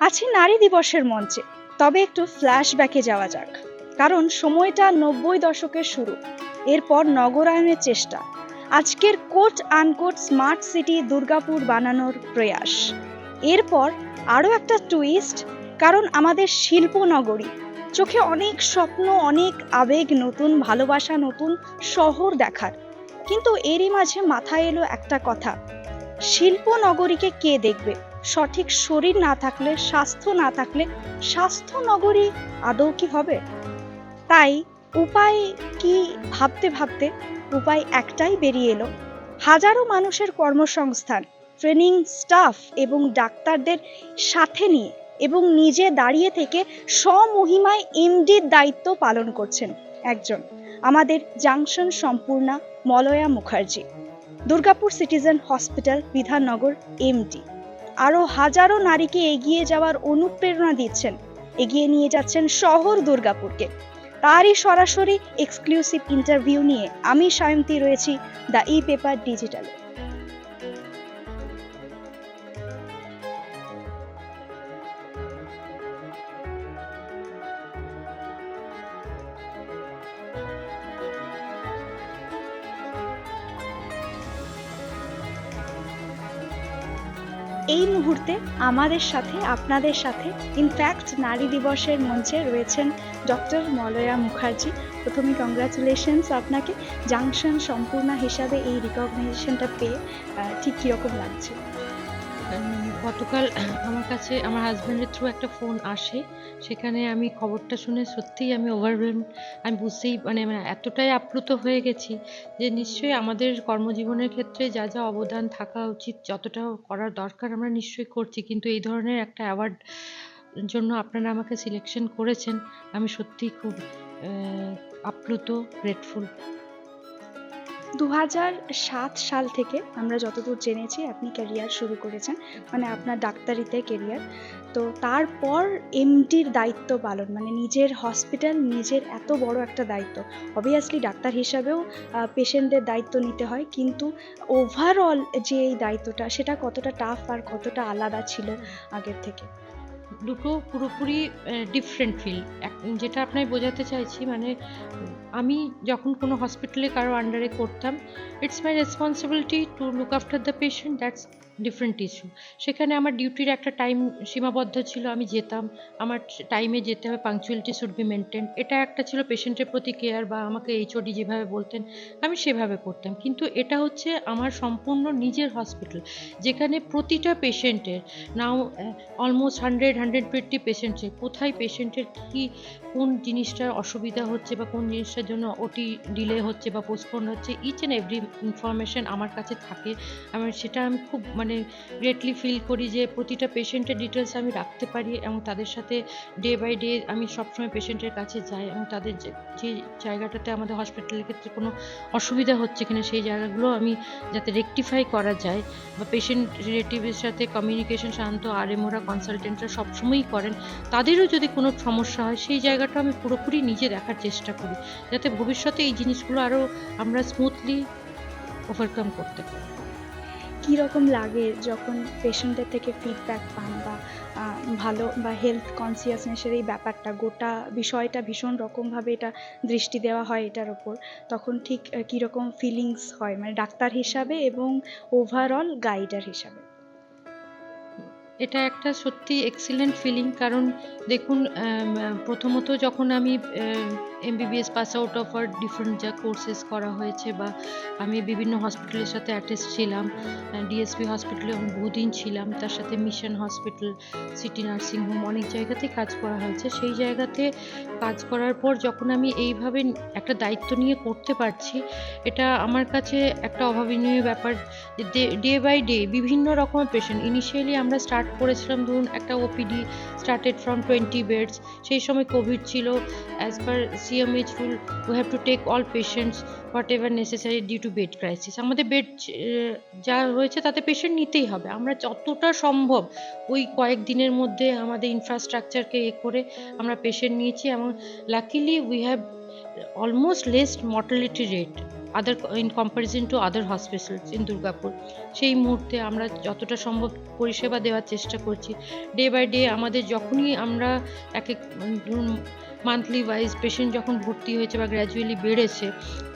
আছি নারী দিবসের মঞ্চে। তবে একটু ফ্ল্যাশব্যাকে যাওয়া যাক। কারণ সময়টা নব্বই দশকের শুরু। এরপর নগরায়নের চেষ্টা। আজকের quote unquote smart city Durgapur বানানোর প্রয়াস। এরপর আরও একটা টুইস্ট কারণ আমাদের শিল্পনগরী। চোখে অনেক স্বপ্ন, অনেক আবেগ, নতুন ভালোবাসা, নতুন শহর দেখার। কিন্তু এরই মাঝে মাথায় এলো একটা কথা। শিল্পনগরীকে কে দেখবে? সঠিক শরীর না থাকলে, স্বাস্থ্য না থাকলে স্বাস্থ্য নগরী আদৌ কি হবে? তাই উপায় কি ভাবতে ভাবতে উপায় একটাই বেরিয়ে এলো। হাজারো মানুষের কর্মসংস্থান, ট্রেনিং স্টাফ এবং ডাক্তারদের সাথে নিয়ে এবং নিজে দাঁড়িয়ে থেকে স্বমহিমায় এমডির দায়িত্ব পালন করছেন একজন। আমাদের junction Sampurna Malaya Mukherjee, Durgapur citizen hospital, Bidhannagar, MD. আরও হাজারো নারীকে এগিয়ে যাওয়ার অনুপ্রেরণা দিচ্ছেন। এগিয়ে নিয়ে যাচ্ছেন শহর দুর্গাপুরকে। তারই সরাসরি এক্সক্লুসিভ ইন্টারভিউ নিয়ে আমি সায়ন্তী রয়েছি দ্য ই পেপার ডিজিটালে এই মুহূর্তে আমাদের সাথে আপনাদের সাথে ইনফ্যাক্ট নারী দিবসের মঞ্চে রয়েছেন ডক্টর মলয়া মুখার্জি। প্রথমে কংগ্রাচুলেশনস আপনাকে। জাংশন সম্পূর্ণ হিসাবে এই রিকগনাইজেশনটা পেয়ে ঠিক কীরকম লাগছে? উম, গতকাল আমার কাছে, আমার হাজব্যান্ডের থ্রু একটা ফোন আসে। সেখানে আমি খবরটা শুনে সত্যিই আমি ওভারওয়েলম আমি বুঝতেই মানে আমি এতটাই আপ্লুত হয়ে গেছি যে নিশ্চয়ই আমাদের কর্মজীবনের ক্ষেত্রে যা যা অবদান থাকা উচিত, যতটা করার দরকার আমরা নিশ্চয়ই করছি। কিন্তু এই ধরনের একটা অ্যাওয়ার্ড জন্য আপনারা আমাকে সিলেকশন করেছেন, আমি সত্যিই খুব আপ্লুত গ্রেটফুল দু সাত সাল থেকে আমরা যতদূর জেনেছি, আপনি ক্যারিয়ার শুরু করেছেন মানে আপনার ডাক্তারিতে ক্যারিয়ার তো তারপর এমডির দায়িত্ব পালন মানে নিজের হসপিটাল নিজের এত বড় একটা দায়িত্ব। অবভিয়াসলি ডাক্তার হিসাবেও পেশেন্টদের দায়িত্ব নিতে হয়, কিন্তু ওভারঅল যে এই দায়িত্বটা, সেটা কতটা টাফ আর কতটা আলাদা ছিল আগের থেকে। দুটো পুরোপুরি ডিফারেন্ট ফিল্ড যেটা আপনাকে বোঝাতে চাইছি মানে আমি যখন কোনো হসপিটালে কারও আন্ডারে করতাম it's my responsibility to look after the patient that's different issue সেখানে আমার ডিউটির একটা টাইম সীমাবদ্ধ ছিল, আমি যেতাম। আমার টাইমে যেতে হবে পাংচুয়ালিটি শুড বি মেনটেন এটা একটা ছিল পেশেন্টের প্রতি কেয়ার বা আমাকে এইচওডি যেভাবে বলতেন, আমি সেভাবে করতাম। কিন্তু এটা হচ্ছে আমার সম্পূর্ণ নিজের হসপিটাল যেখানে প্রতিটা পেশেন্টের now almost hundred hundred fifty পেশেন্টের কোথায় পেশেন্টের কী, কোন জিনিসটার অসুবিধা হচ্ছে বা কোন জিনিসটার জন্য ওটি ডিলে হচ্ছে বা পোস্টপোন হচ্ছে ইচ অ্যান্ড এভরি ইনফরমেশন আমার কাছে থাকে। আমার সেটা আমি খুব মানে গ্রেটলি ফিল করি যে প্রতিটা পেশেন্টের ডিটেলস আমি রাখতে পারি এবং তাদের সাথে ডে বাই ডে আমি সবসময় পেশেন্টের কাছে যাই এবং তাদের যে জায়গাটাতে আমাদের হসপিটালের ক্ষেত্রে কোনো অসুবিধা হচ্ছে কিনা সেই জায়গাগুলো আমি যাতে রেকটিফাই করা যায় বা পেশেন্ট রিলেটিভের সাথে কমিউনিকেশন শান্ত আর এমওরা কনসালটেন্টরা সবসময়ই করেন, তাদেরও যদি কোনো সমস্যা হয় সেই জায়গাটা আমি পুরোপুরি নিজে দেখার চেষ্টা করি, যাতে ভবিষ্যতে এই জিনিসগুলো আরও আমরা স্মুথলি ওভারকাম করতে পারি। রকম লাগে যখন পেশেন্টের থেকে ফিডব্যাক পান বা ভালো বা হেলথ কনসিয়াসনেসের এই ব্যাপারটা, গোটা বিষয়টা ভীষণ রকমভাবে এটা দৃষ্টি দেওয়া হয় এটার ওপর, তখন ঠিক কীরকম ফিলিংস হয়? মানে ডাক্তার হিসাবে এবং ওভারঅল গাইডার হিসাবে। এটা একটা সত্যি এক্সিলেন্ট ফিলিং কারণ দেখুন প্রথমত যখন আমি এমবিবিএস পাস আউট অফ আর ডিফারেন্ট যা কোর্সেস করা হয়েছে বা আমি বিভিন্ন হসপিটালের সাথে অ্যাটেস্ট ছিলাম ডিএসপি হসপিটালে আমি বহুদিন ছিলাম, তার সাথে mission hospital city nursing home অনেক জায়গাতেই কাজ করা হয়েছে। সেই জায়গাতে কাজ করার পর যখন আমি এইভাবে একটা দায়িত্ব নিয়ে করতে পারছি, এটা আমার কাছে একটা অভাবনীয় ব্যাপার ডে বাই ডে বিভিন্ন রকমের পেশেন্ট ইনিশিয়ালি আমরা স্টার্ট করেছিলাম ধরুন একটা OPD started from twenty beds সেই সময় কোভিড ছিল as per CMH rule we have to take all patients whatever necessary due to bed crisis আমাদের বেড যা রয়েছে তাতে পেশেন্ট নিতেই হবে। আমরা যতটা সম্ভব ওই কয়েক দিনের মধ্যে আমাদের ইনফ্রাস্ট্রাকচারকে এ করে আমরা পেশেন্ট নিয়েছি এবং luckily we have almost less mortality rate other in comparison to other hospitals in Durgapur সেই মুহূর্তে আমরা যতটা সম্ভব পরিষেবা দেওয়ার চেষ্টা করছি। ডে বাই ডে আমাদের যখনই আমরা এক এক মান্থলি ওয়াইজ পেশেন্ট যখন ভর্তি হয়েছে বা গ্র্যাজুয়ালি বেড়েছে,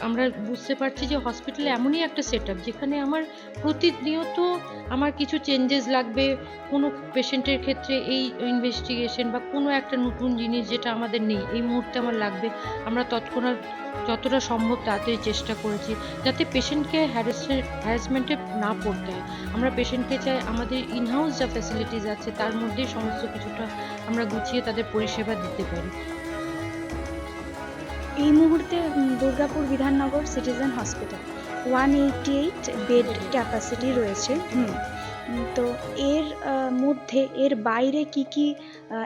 আমরা বুঝতে পারছি যে হসপিটালে এমনই একটা সেট যেখানে আমার প্রতিনিয়ত আমার কিছু চেঞ্জেস লাগবে, কোনো পেশেন্টের ক্ষেত্রে এই ইনভেস্টিগেশন বা কোনো একটা নতুন জিনিস যেটা আমাদের নেই, এই মুহূর্তে আমার লাগবে। আমরা তৎক্ষণাৎ যতটা সম্ভব তাড়াতাড়ি চেষ্টা করেছি যাতে পেশেন্টকে হ্যারাসমেন্টে না পড়তে হয়। আমরা পেশেন্টকে চাই আমাদের ইনহাউস যা ফ্যাসিলিটিস আছে তার মধ্যেই সমস্ত কিছুটা আমরা গুছিয়ে তাদের পরিষেবা দিতে পারি। এই মুহূর্তে Durgapur Bidhannagar citizen hospital one eighty eight bed capacity রয়েছে। হুম। তো এর মধ্যে, এর বাইরে কি কি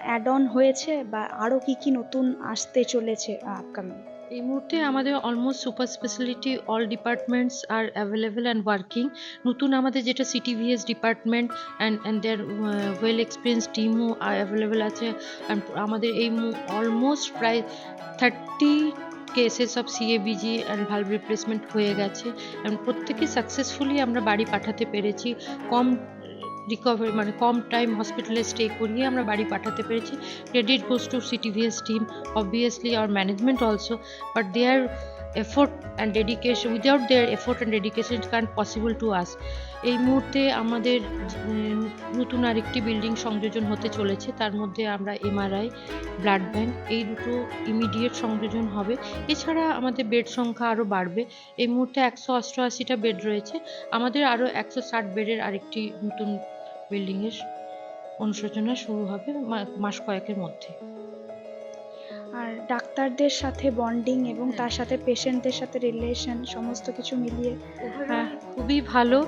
অ্যাড অন হয়েছে বা আরও কি কি নতুন আসতে চলেছে আপকামিং এই মুহূর্তে আমাদের almost super speciality all departments are available and working নতুন আমাদের যেটা CTVS department and and their well experience টিমও available আছে। And আমাদের এই অলমোস্ট প্রায় thirty cases of CABG and valve replacement হয়ে গেছে। এবং প্রত্যেকে সাকসেসফুলি আমরা বাড়ি পাঠাতে পেরেছি। কম রিকভারি মানে কম টাইম হসপিটালে স্টে করিয়ে আমরা বাড়ি পাঠাতে পেরেছি। Credit goes to CTVS team obviously our management also, but their effort and dedication, without their effort and dedication, it can't possible to us. এই মুহূর্তে আমাদের নতুন আরেকটি বিল্ডিং সংযোজন হতে চলেছে, তার মধ্যে আমরা এমআরআই ব্লাড ব্যাংক এই দুটো ইমিডিয়েট সংযোজন হবে। এছাড়া আমাদের বেড সংখ্যা আরও বাড়বে। এই মুহূর্তে একশো অষ্টআশিটা বেড রয়েছে। আমাদের আরও একশো ষাট বেডের আরেকটি নতুন বিল্ডিংয়ের অনুশোচনা শুরু হবে মাস কয়েকের মধ্যে। আর ডাক্তারদের সাথে বন্ডিং এবং হ্যাঁ। তার সাথে পেশেন্টদের সাথে রিলেশন সমস্ত কিছু মিলিয়ে হ্যাঁ। খুবই ভালো।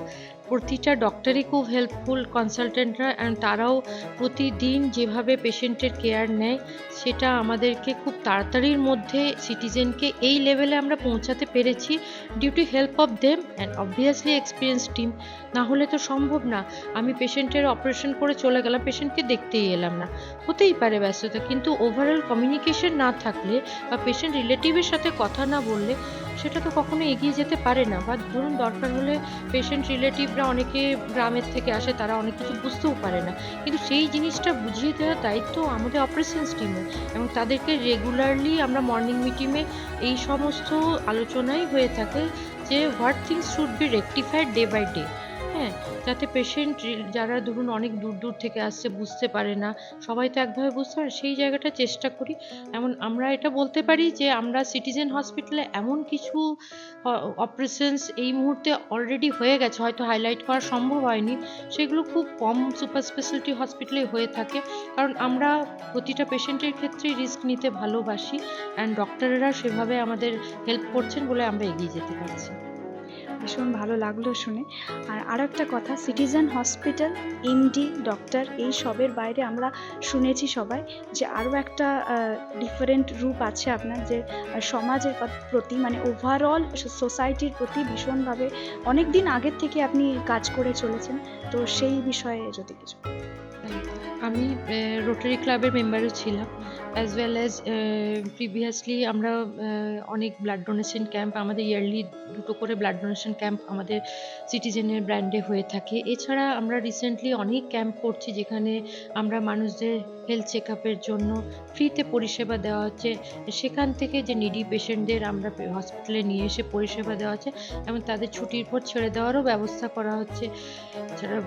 প্রতিটা ডক্টরই খুব হেল্পফুল কনসালটেন্টরা অ্যান্ড তারাও প্রতিদিন যেভাবে পেশেন্টের কেয়ার নেয়, সেটা আমাদেরকে খুব তাড়াতাড়ির মধ্যে সিটিজেনকে এই লেভেলে আমরা পৌঁছাতে পেরেছি due to help of them and obviously experience team না হলে তো সম্ভব না। আমি পেশেন্টের অপারেশন করে চলে গেলাম পেশেন্টকে দেখতেই এলাম না। হতেই পারে ব্যস্ততা, কিন্তু ওভারঅল কমিউনিকেশন না থাকলে বা পেশেন্ট রিলেটিভের সাথে কথা না বললে সেটা তো কখনো এগিয়ে যেতে পারে না। বা ধরুন দরকার হলে পেশেন্ট রিলেটিভরা অনেকে গ্রামের থেকে আসে, তারা অনেক কিছু বুঝতেও পারে না। কিন্তু সেই জিনিসটা বুঝিয়ে দেওয়ার দায়িত্ব আমাদের অপারেশন টিমের এবং তাদেরকে রেগুলারলি আমরা মর্নিং মিটিংয়ে এই সমস্ত আলোচনাই হয়ে থাকে যে what things should be rectified day by day হ্যাঁ যাতে পেশেন্ট যারা ধরুন অনেক দূর দূর থেকে আসছে বুঝতে পারে না, সবাই তো একভাবে বুঝতে পারে, সেই জায়গাটা চেষ্টা করি। এমন আমরা এটা বলতে পারি যে, আমরা সিটিজেন হসপিটালে এমন কিছু অপারেশনস এই মুহূর্তে অলরেডি হয়ে গেছে, হয়তো হাইলাইট করা সম্ভব হয়নি। সেগুলো খুব কম সুপার স্পেশালিটি হসপিটালে হয়ে থাকে। কারণ আমরা প্রতিটা পেশেন্টের ক্ষেত্রে রিস্ক নিতে ভালোবাসি। অ্যান্ড ডক্টরেরা সেভাবে আমাদের হেল্প করছেন বলে আমরা এগিয়ে যেতে পারছি। ভীষণ ভালো লাগল শুনে। আর আরও একটা কথা সিটিজেন হসপিটাল এমডি ডক্টর এই সবের বাইরে আমরা শুনেছি সবাই যে আরও একটা ডিফারেন্ট রূপ আছে আপনার যে সমাজের প্রতি মানে ওভারঅল সোসাইটির প্রতি ভীষণভাবে অনেক দিন আগের থেকে আপনি কাজ করে চলেছেন। তো সেই বিষয়ে যদি কিছু আমি রোটারি ক্লাবের মেম্বারও ছিলাম অ্যাজ ওয়েল অ্যাজ প্রিভিয়াসলি আমরা অনেক ব্লাড ডোনেশন ক্যাম্প আমাদের ইয়ারলি দুটো করে ব্লাড ডোনেশন ক্যাম্প আমাদের সিটিজেনের ব্র্যান্ডে হয়ে থাকে। এছাড়া আমরা রিসেন্টলি অনেক ক্যাম্প করছি যেখানে আমরা মানুষদের হেলথ চেক আপের জন্য ফ্রিতে পরিষেবা দেওয়া হচ্ছে। সেখান থেকে যে নিডি পেশেন্টদের আমরা হসপিটালে নিয়ে এসে পরিষেবা দেওয়া হচ্ছে এবং তাদের ছুটির পর ছেড়ে দেওয়ারও ব্যবস্থা করা হচ্ছে। এছাড়া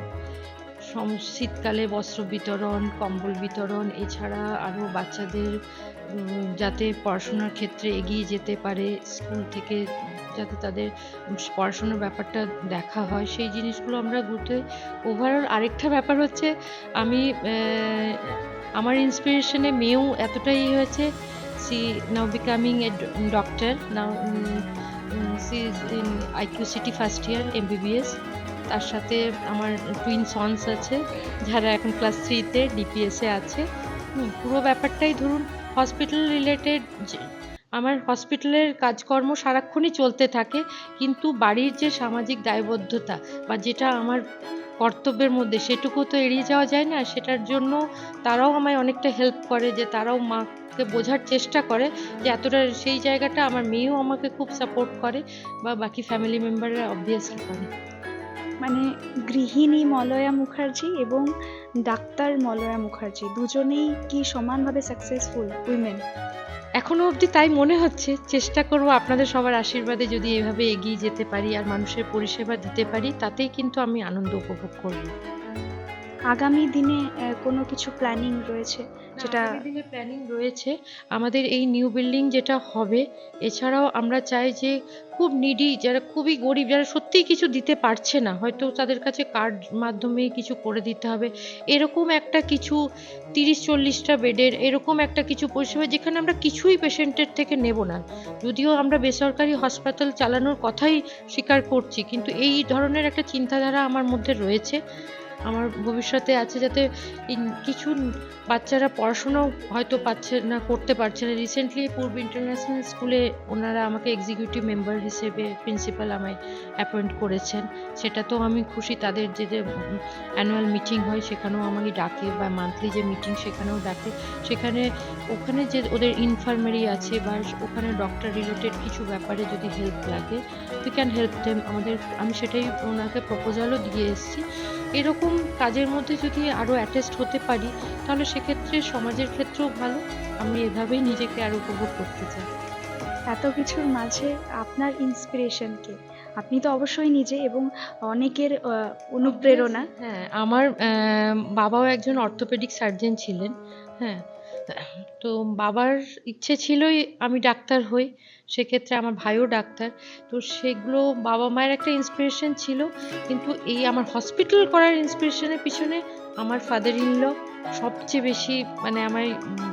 শীতকালে বস্ত্র বিতরণ, কম্বল বিতরণ, এছাড়া আরও বাচ্চাদের যাতে পড়াশোনার ক্ষেত্রে এগিয়ে যেতে পারে, স্কুল থেকে যাতে তাদের পড়াশোনার ব্যাপারটা দেখা হয়, সেই জিনিসগুলো আমরা গুরুত্ব ওভারঅল আরেকটা ব্যাপার হচ্ছে, আমি আমার ইন্সপিরেশনে মেয়েও এতটাই হয়েছে, she now becoming a doctor now she in IQ City first year MBBS তার সাথে আমার টুইন সন্স আছে, যারা এখন ক্লাস থ্রিতে ডিপিএসে আছে। পুরো ব্যাপারটাই ধরুন হসপিটাল রিলেটেড আমার হসপিটালের কাজকর্ম সারাক্ষণই চলতে থাকে, কিন্তু বাড়ির যে সামাজিক দায়বদ্ধতা বা যেটা আমার কর্তব্যের মধ্যে, সেটুকু তো এড়িয়ে যাওয়া যায় না। সেটার জন্য তারাও আমায় অনেকটা হেল্প করে যে তারাও মাকে বোঝার চেষ্টা করে যে এতটা সেই জায়গাটা আমার মেয়েও আমাকে খুব সাপোর্ট করে বা বাকি ফ্যামিলি মেম্বাররা অবভিয়াসলি করে। মানে গৃহিণী মলয়া মুখার্জি এবং ডাক্তার মলয়া মুখার্জি দুজনেই কি সমানভাবে সাকসেসফুল উইমেন এখনও অবধি তাই মনে হচ্ছে, চেষ্টা করব আপনাদের সবার আশীর্বাদে যদি এভাবে এগিয়ে যেতে পারি আর মানুষের পরিষেবা দিতে পারি, তাতেই কিন্তু আমি আনন্দ উপভোগ করব। আগামী দিনে কোনো কিছু প্ল্যানিং রয়েছে যেটা দিনে প্ল্যানিং রয়েছে। আমাদের এই নিউ বিল্ডিং যেটা হবে এছাড়াও আমরা চাই যে খুব নিডি যারা খুবই গরিব যারা সত্যিই কিছু দিতে পারছে না হয়তো তাদের কাছে কার্ড মাধ্যমে কিছু করে দিতে হবে। এরকম একটা কিছু তিরিশ চল্লিশটা বেডের এরকম একটা কিছু পরিষেবা যেখানে আমরা কিছুই পেশেন্টের থেকে নেব না। যদিও আমরা বেসরকারি হাসপাতাল চালানোর কথাই স্বীকার করছি কিন্তু এই ধরনের একটা চিন্তাধারা আমার মধ্যে রয়েছে। আমার ভবিষ্যতে আছে যাতে কিছু বাচ্চারা পড়াশোনাও হয়তো পাচ্ছে না, করতে পারছে না। রিসেন্টলি পূর্ব ইন্টারন্যাশনাল স্কুলে ওনারা আমাকে এক্সিকিউটিভ মেম্বার হিসেবে প্রিন্সিপাল আমায় অ্যাপয়েন্ট করেছেন। সেটা তো আমি খুশি, তাদের যে যে অ্যানুয়াল মিটিং হয় সেখানেও আমাকে ডাকে বা মান্থলি যে মিটিং সেখানেও ডাকে। সেখানে ওখানে যে ওদের ইনফার্মারি আছে বা ওখানে ডক্টর রিলেটেড কিছু ব্যাপারে যদি হেল্প লাগে উই ক্যান হেল্প দেম আমাদের, আমি সেটাই ওনাকে প্রপোজালও দিয়ে এসেছি। এরকম কাজের মধ্যে যদি আরও অ্যাটেস্ট হতে পারি তাহলে সেক্ষেত্রে সমাজের ক্ষেত্রেও ভালো। আমি এভাবেই নিজেকে আরও উপভোগ করতে চাই। এত কিছুর মাঝে আপনার ইন্সপিরেশনকে আপনি তো অবশ্যই নিজে এবং অনেকের অনুপ্রেরণা। হ্যাঁ আমার বাবাও একজন অর্থোপেডিক সার্জন ছিলেন হ্যাঁ। তো বাবার ইচ্ছে ছিলই আমি ডাক্তার হই সেক্ষেত্রে আমার ভাইও ডাক্তার। তো সেগুলো বাবা মায়ের একটা ইন্সপিরেশন ছিল কিন্তু এই আমার হসপিটাল করার ইন্সপিরেশনের পিছনে আমার ফাদার ইন ল সবচেয়ে বেশি মানে উম,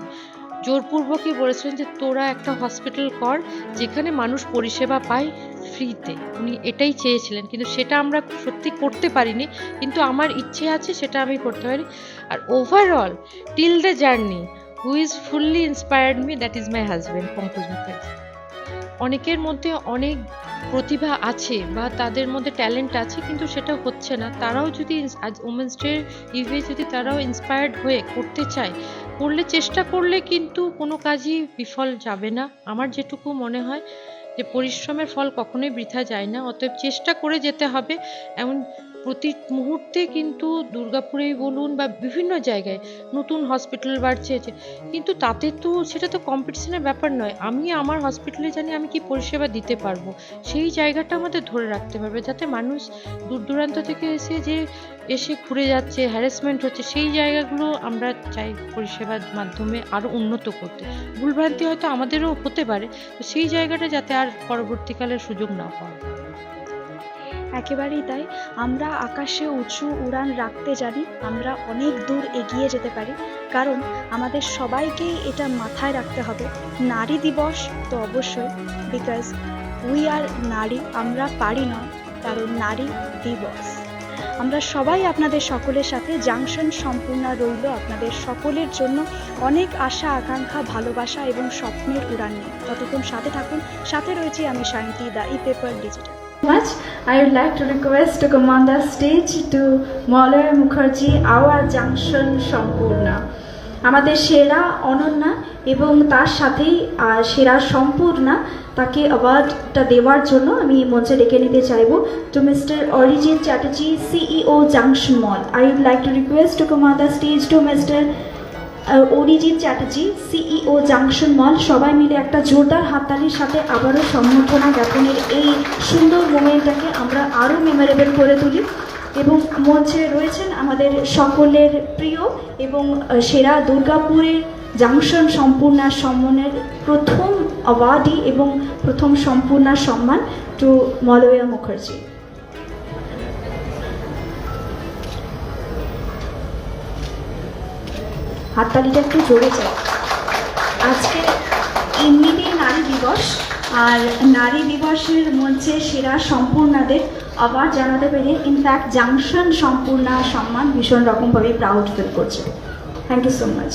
জোরপূর্বকই বলেছিলেন যে তোরা একটা হসপিটাল কর যেখানে মানুষ পরিষেবা পায় ফ্রিতে উনি এটাই চেয়েছিলেন কিন্তু সেটা আমরা সত্যি করতে পারিনি কিন্তু আমার ইচ্ছে আছে সেটা আমি করতে পারি। আর overall till the journey who is fully inspired me that is my husband Pankaj Mukherjee. অনেকের মধ্যে অনেক প্রতিভা আছে বা তাদের মধ্যে ট্যালেন্ট আছে, কিন্তু সেটা হচ্ছে না। তারাও যদি আজ উমেন্স ডে ইভে যদি তারাও ইন্সপায়ার্ড হয়ে করতে চায়, করলে, চেষ্টা করলে কিন্তু কোনো কাজই বিফল যাবে না। আমার যেটুকু মনে হয় যে, পরিশ্রমের ফল কখনোই বৃথা যায় না। অতএব চেষ্টা করে যেতে হবে। এমন প্রতি মুহূর্তে কিন্তু দুর্গাপুরেই বলুন বা বিভিন্ন জায়গায় নতুন হসপিটাল বাড়ছে কিন্তু তাতে তো সেটা তো কম্পিটিশনের ব্যাপার নয়। আমি আমার হসপিটালে জানি আমি কি পরিষেবা দিতে পারব? সেই জায়গাটা আমাদের ধরে রাখতে হবে যাতে মানুষ দূর দূরান্ত থেকে এসে যে, এসে ঘুরে যাচ্ছে হ্যারাসমেন্ট হচ্ছে, সেই জায়গাগুলো আমরা চাই পরিষেবার মাধ্যমে আরও উন্নত করতে। ভুলভ্রান্তি হয়তো আমাদেরও হতে পারে সেই জায়গাটা যাতে আর পরবর্তীকালে সুযোগ না পায় একেবারেই তাই। আমরা আকাশে উঁচু উড়ান রাখতে জানি, আমরা অনেক দূর এগিয়ে যেতে পারি। কারণ আমাদের সবাইকেই এটা মাথায় রাখতে হবে। নারী দিবস তো অবশ্যই বিকজ উই আর নারী, আমরা পারি নয় কারণ নারী দিবস। আমরা সবাই আপনাদের সকলের সাথে জাংশন সম্পূর্ণ রইল আপনাদের সকলের জন্য। অনেক আশা, আকাঙ্ক্ষা, ভালোবাসা এবং স্বপ্নের উড়ান নিয়ে। ততক্ষণ সাথে থাকুন। সাথে রয়েছে আমি Shanti da e paper digital. I would like to request to the stage to Maloya Mukherjee, our junction Sampurna আমাদের সেরা অনন্যা এবং তার সাথেই সেরা সম্পূর্ণা তাকে অ্যাওয়ার্ডটা দেওয়ার জন্য আমি মঞ্চে ডেকে নিতে চাইব। To Mister Arijit Chatterjee CEO Junction Mall I would like to request to come on the stage to Mister Arijit Chatterjee, CEO Junction Mall, সবাই মিলে একটা জোরদার হাততালির সাথে আবারও সম্বর্ধনা জ্ঞাপনের এই সুন্দর মোমেন্টটাকে আমরা আরও মেমোরেবল করে তুলি। এবং মঞ্চে রয়েছেন আমাদের সকলের প্রিয় এবং সেরা দুর্গাপুরের জাংশন সম্পূর্ণা সম্মানের প্রথম অ্যাওয়ার্ডই এবং প্রথম সম্পূর্ণা সম্মান টু মলয়া মুখার্জি। হাততালিটা একটু জোরে চাই। আজকে এমনিতেই নারী দিবস, আর নারী দিবসের মঞ্চে সেরা সম্পূর্ণাদের আবার জানাতে পেরে ইনফ্যাক্ট জাংশন সম্পূর্ণা সম্মান ভীষণ রকমভাবে প্রাউড ফিল করছে। Thank you so much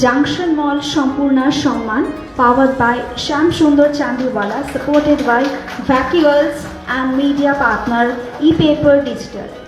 Junction Mall Sampurna Samman power by Shyam Sundar Chandiwala supported by Vicky and media partner e paper digital